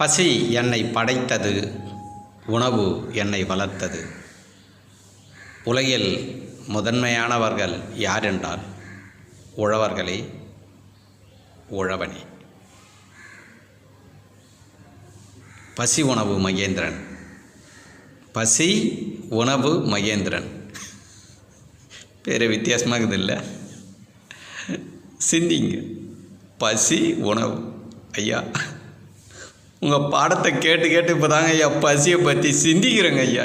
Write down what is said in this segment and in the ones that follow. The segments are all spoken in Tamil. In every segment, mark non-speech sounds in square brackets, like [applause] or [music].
பசி என்னை படைத்தது உணவு என்னை வளர்த்தது. உலகில் முதன்மையானவர்கள் யார் என்றால் உழவர்களே உழவனே. பசி உணவு மகேந்திரன். பசி உணவு மகேந்திரன். பேர் வித்தியாசமாக இருக்குது இல்லை சிந்திங்க. பசி உணவு. ஐயா. உங்கள் பாடத்தை கேட்டு கேட்டு இப்போ தாங்க ஐயா பசியை பற்றி சிந்திக்கிறேங்க ஐயா.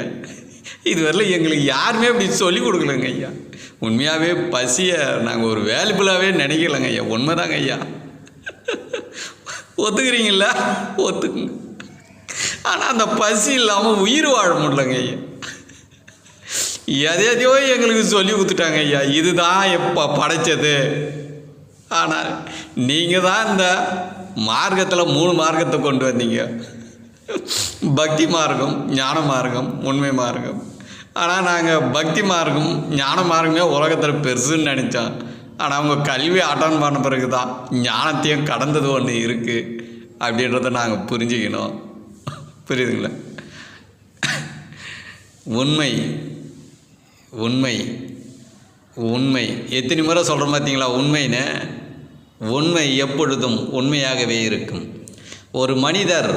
இதுவரையில் எங்களுக்கு யாருமே அப்படி சொல்லிக் கொடுக்கலங்க ஐயா. உண்மையாகவே பசியை நாங்கள் ஒரு வேல்யூபுளாகவே நினைக்கலங்க ஐயா. உண்மைதாங்க ஐயா. ஒத்துக்கிறீங்களா? ஒத்துக்குங்க. ஆனால் அந்த பசி இல்லாமல் உயிர் வாழ முடியலங்க ஐயா. எதை எதையோ எங்களுக்கு சொல்லி கொடுத்துட்டாங்க ஐயா. இதுதான் எப்போ படைச்சது? ஆனால் நீங்கள் தான் இந்த மார்க்கத்தில் மூணு மார்க்கத்தை கொண்டு வந்தீங்க. பக்தி மார்க்கம் ஞான மார்க்கம் உண்மை மார்க்கம். ஆனால் நாங்கள் பக்தி மார்க்கம் ஞான மார்க்கமே உலகத்தில் பெருசுன்னு நினச்சோம். ஆனால் அவங்க கல்வி அட்டன் பண்ண பிறகு தான் ஞானத்தையும் கடந்தது ஒன்று இருக்குது அப்படின்றத நாங்கள் புரிஞ்சுக்கணும். புரியுதுங்களா? உண்மை உண்மை உண்மை. எத்தனை முறை சொல்கிறோம் பார்த்தீங்களா உண்மைன்னு. உண்மை எப்பொழுதும் உண்மையாகவே இருக்கும். ஒரு மனிதர்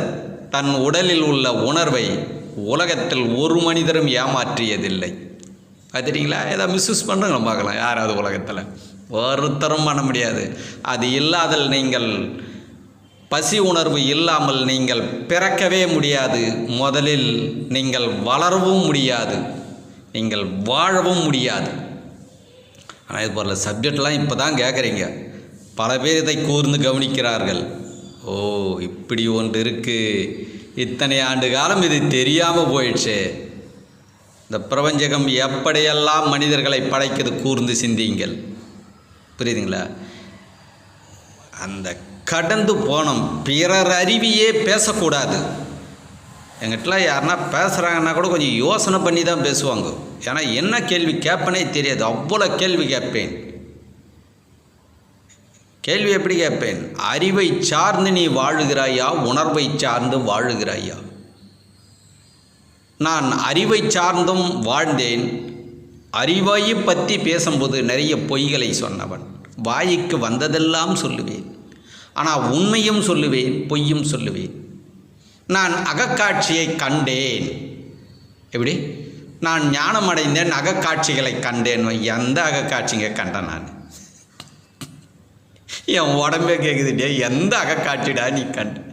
தன் உடலில் உள்ள உணர்வை உலகத்தில் ஒரு மனிதரும் ஏமாற்றியதில்லை. பார்த்துட்டீங்களா? ஏதாவது மிஸ்யூஸ் பண்ணுறோங்களா பார்க்கலாம். யாராவது உலகத்தில். ஒருத்தரும் பண்ண முடியாது. அது இல்லாதல் நீங்கள் பசி உணர்வு இல்லாமல் நீங்கள் பிறக்கவே முடியாது. முதலில் நீங்கள் வளரவும் முடியாது. நீங்கள் வாழவும் முடியாது. ஆனால் இது போல சப்ஜெக்ட்லாம் இப்போ தான் கேட்குறீங்க பல பேர் இதை கூர்ந்து கவனிக்கிறார்கள். ஓ இப்படி ஒன்று இருக்குது இத்தனை ஆண்டு காலம் இது தெரியாமல் போயிடுச்சு. இந்த பிரபஞ்சகம் எப்படியெல்லாம் மனிதர்களை படைக்கிறது கூர்ந்து சிந்தியுங்கள். புரியுதுங்களா? அந்த கடந்து போனோம் பிறர் அறிவியே பேசக்கூடாது. எங்கிட்டலாம் யாருன்னா பேசுகிறாங்கன்னா கூட கொஞ்சம் யோசனை பண்ணி தான் பேசுவாங்க. ஏன்னா என்ன கேள்வி கேட்பனே தெரியாது. அவ்வளோ கேள்வி கேட்பேன். கேள்வி எப்படி கேட்பேன்? அறிவை சார்ந்து நீ வாழுகிறாயா? உணர்வை சார்ந்து வாழுகிறாயா? நான் அறிவை சார்ந்தும் வாழ்ந்தேன். அறிவாயை பற்றி பேசும்போது நிறைய பொய்களை சொன்னவன். வாய்க்கு வந்ததெல்லாம் சொல்லுவேன். ஆனால் உண்மையும் சொல்லுவேன் பொய்யும் சொல்லுவேன். நான் அகக்காட்சியை கண்டேன். எப்படி? நான் ஞானம் அடைந்தேன் அகக்காட்சிகளை கண்டேன். எந்த அகக்காட்சிங்க கண்டேன் நான். என் உடம்பே கேட்குதுடே எந்த அகக்காட்சிடா நீ கண்டு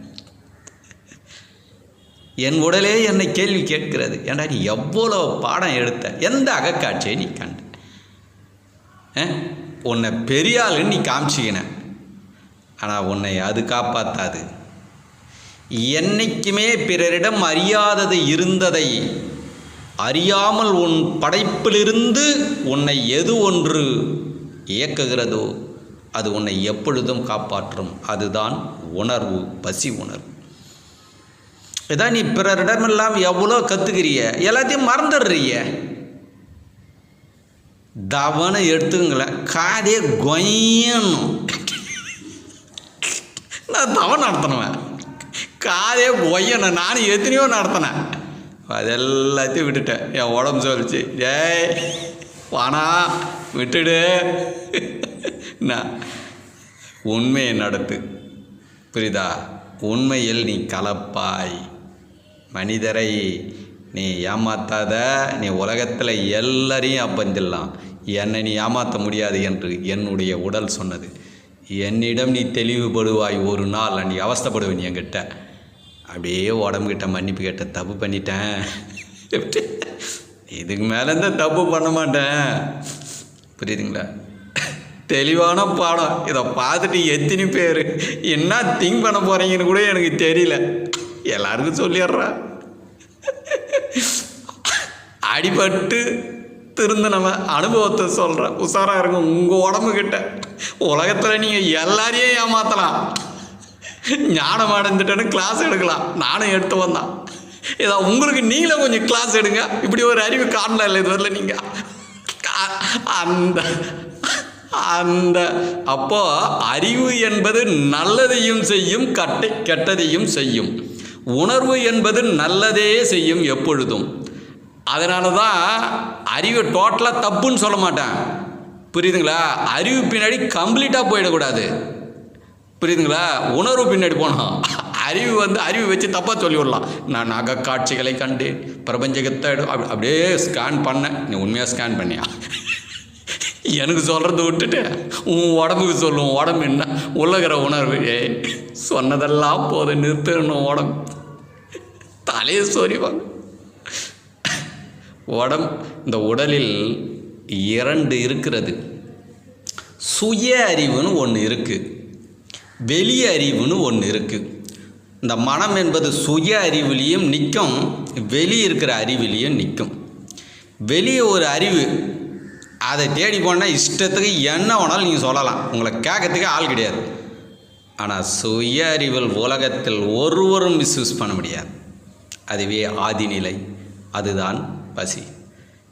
என் உடலே என்னை கேள்வி கேட்கிறது ஏன்டா நீ எவ்வளோ பாடம் எடுத்த? எந்த அகக்காட்சியை நீ கண்டு உன்னை பெரியாளுன்னு நீ காமிச்சிக்கின. ஆனால் உன்னை அது காப்பாற்றாது என்னைக்குமே பிறரிடம் அறியாதது இருந்ததை அறியாமல் உன் படைப்பிலிருந்து உன்னை எது ஒன்று இயக்குகிறதோ அது உன்னை எப்பொழுதும் காப்பாற்றும். அதுதான் உணர்வு பசி உணர்வு. இதான் நீ பிறரிடமெல்லாம் எவ்வளோ கற்றுக்கிறிய எல்லாத்தையும் மறந்துடுறிய? தவனை எடுத்துங்களேன் காதே கொய்யணும் நான் தவன் நடத்தினேன் காதே கொய்யணும் நானும் எத்தனையோ நடத்தினேன். அது எல்லாத்தையும் விட்டுட்டேன். என் உடம்பு சொல்லிச்சு ஏய் வானா விட்டுடு. நான் உண்மையை நடத்து. புரியுதா? உண்மையில் நீ கலப்பாய். மனிதரை நீ ஏமாத்தாத நீ உலகத்தில் எல்லாரையும் அப்பஞ்சிடலாம் என்னை நீ ஏமாற்ற முடியாது என்று என்னுடைய உடல் சொன்னது. என்னிடம் நீ தெளிவுபடுவாய். ஒரு நாள் நீ அவஸ்தப்படுவேன் நீ என்கிட்ட. அப்படியே உடம்புகிட்ட மன்னிப்பு கேட்ட தப்பு பண்ணிட்டேன். [laughs] இதுக்கு மேலே இருந்தால் தப்பு பண்ண மாட்டேன். புரியுதுங்களா? தெளிவான பாடம். இதை பார்த்துட்டு எத்தனை பேர்? என்ன திங்க் பண்ண போகிறீங்கன்னு கூட எனக்கு தெரியல. எல்லாருக்கும் சொல்லிடுறேன் அடிபட்டு திருந்தினவன் அனுபவத்தை சொல்கிறேன் உஷாராக இருக்கும் உங்கள் உடம்புக்கிட்ட உலகத்தில் நீங்கள் எல்லாரையும் ஏமாற்றலாம் ஞானம் அடைஞ்சிட்டேன்னு கிளாஸ் எடுக்கலாம். நானும் எடுத்து வந்தான். இதை உங்களுக்கு நீங்களே கொஞ்சம் கிளாஸ் எடுங்க. இப்படி ஒரு அறிவு காணல இல்லை இதுவரை நீங்கள் அந்த அந்த அப்போ அறிவு என்பது நல்லதையும் செய்யும் கட்டை கெட்டதையும் செய்யும். உணர்வு என்பது நல்லதே செய்யும் எப்பொழுதும். அதனால தான் அறிவை டோட்டலாக தப்புன்னு சொல்ல மாட்டேன். புரியுதுங்களா? அறிவு பின்னாடி கம்ப்ளீட்டாக போயிடக்கூடாது. புரியுதுங்களா? உணர்வு பின்னாடி போனோம் அறிவு வந்து அறிவு வச்சு தப்பாக சொல்லிவிடலாம். நான் நகை காட்சிகளை கண்டு பிரபஞ்சகத்தை அப்படி- அப்படியே ஸ்கேன் பண்ணேன். நீ உண்மையாக ஸ்கேன் பண்ணியா? எனக்கு சொல்கிறத விட்டுட்டு உன் உடம்புக்கு சொல்லும் உடம்பு என்ன? உள்ளகிற உணர்வு. ஏ சொன்னதெல்லாம் போதும் நிறுத்தணும் உடம்பு. தலையை சொறிவாங்க உடம் இந்த உடலில் இரண்டு இருக்கிறது. சுய அறிவுன்னு ஒன்று இருக்குது வெளி அறிவுன்னு ஒன்று இருக்குது இந்த மனம் என்பது சுய அறிவிலையும் நிற்கும் வெளியே இருக்கிற அறிவிலையும் நிற்கும். வெளியே ஒரு அறிவு அதை தேடி போனால் இஷ்டத்துக்கு என்ன வேணாலும் நீங்கள் சொல்லலாம். உங்களை கேட்கறதுக்கு ஆள் கிடையாது. ஆனால் சுய அறிவில் உலகத்தில் ஒருவரும் மிஸ்யூஸ் பண்ண முடியாது. அதுவே ஆதிநிலை. அதுதான் பசி.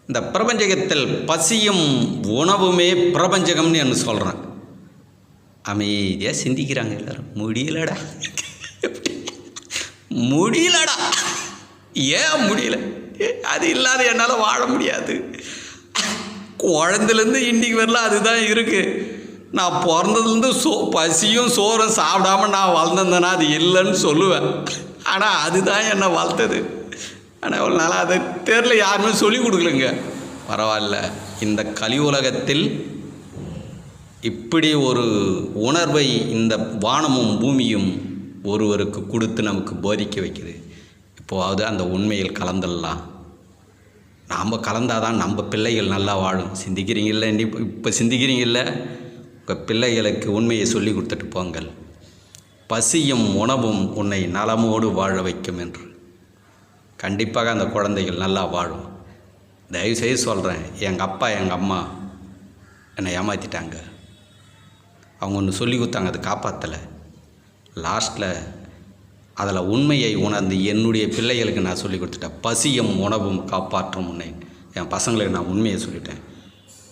இந்த பிரபஞ்சகத்தில் பசியும் உணவுமே பிரபஞ்சகம்னு என்ன சொல்கிறேன் அமைதியாக சிந்திக்கிறாங்க எல்லோரும். முடியலடா. முடியலடா. ஏன் முடியல? அது இல்லாத என்னால் வாழ முடியாது. குழந்தைலேருந்து இன்னைக்கு வரல அதுதான் இருக்குது நான் பிறந்ததுலேருந்து சோ பசியும் சோறும் சாப்பிடாம நான் வளர்ந்துருந்தேன்னா அது இல்லைன்னு சொல்லுவேன். ஆனால் அதுதான் என்னை வளர்த்தது. ஆனால் ஒரு நாளாக அதை தெரில யாருமே சொல்லி கொடுக்கலங்க. பரவாயில்ல இந்த கலி உலகத்தில் இப்படி ஒரு உணர்வை இந்த வானமும் பூமியும் ஒருவருக்கு கொடுத்து நமக்கு போதிக்க வைக்குது. இப்போது அந்த உண்மையில் கலந்துடலாம். நாம் கலந்தாதான் நம்ம பிள்ளைகள் நல்லா வாழும். சிந்திக்கிறீங்கள நீ இப்போ சிந்திக்கிறீங்கள உங்கள் பிள்ளைகளுக்கு உண்மையை சொல்லி கொடுத்துட்டு போங்கள். பசியும் உணவும் உன்னை நலமோடு வாழ வைக்கும் என்று. கண்டிப்பாக அந்த குழந்தைகள் நல்லா வாழும். தயவுசெய்து சொல்கிறேன் எங்கள் அப்பா எங்கள் அம்மா என்னை ஏமாற்றிட்டாங்க அவங்க ஒன்று சொல்லி கொடுத்தாங்க அது காப்பாற்றலை லாஸ்ட்டில் அதில் உண்மையை உணர்ந்து என்னுடைய பிள்ளைகளுக்கு நான் சொல்லி கொடுத்துட்டேன். பசியும் உணவும் காப்பாற்றும் உன்னை. என் பசங்களுக்கு நான் உண்மையை சொல்லிட்டேன்.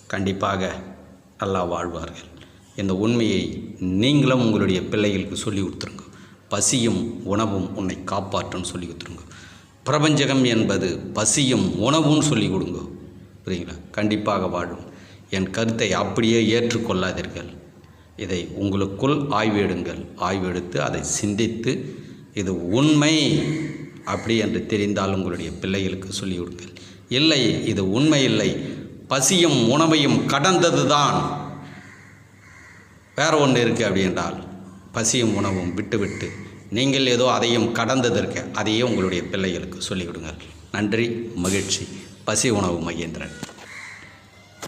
கண்டிப்பாக நல்லா வாழ்வார்கள். இந்த உண்மையை நீங்களும் உங்களுடைய பிள்ளைகளுக்கு சொல்லி கொடுத்துருங்க. பசியும் உணவும் உன்னை காப்பாற்றும்னு சொல்லி கொடுத்துருங்க. பிரபஞ்சகம் என்பது பசியும் உணவும் சொல்லி கொடுங்க. புரியுங்களா கண்டிப்பாக வாழும். என் கருத்தை அப்படியே ஏற்றுக்கொள்ளாதீர்கள். இதை உங்களுக்குள் ஆய்வெடுங்கள் ஆய்வெடுத்து அதை சிந்தித்து இது உண்மை. அப்படி என்று தெரிந்தால் உங்களுடைய பிள்ளைகளுக்கு சொல்லிவிடுங்கள். இல்லை இது உண்மை இல்லை. பசியும் உணவையும் கடந்தது தான் வேறு ஒன்று இருக்குது அப்படி என்றால் பசியும் உணவும் விட்டுவிட்டு நீங்கள் ஏதோ அதையும் கடந்ததற்கு அதையே உங்களுடைய பிள்ளைகளுக்கு சொல்லிக் கொடுங்கள் நன்றி மகிழ்ச்சி. பசி உணவு மகேந்திரன்.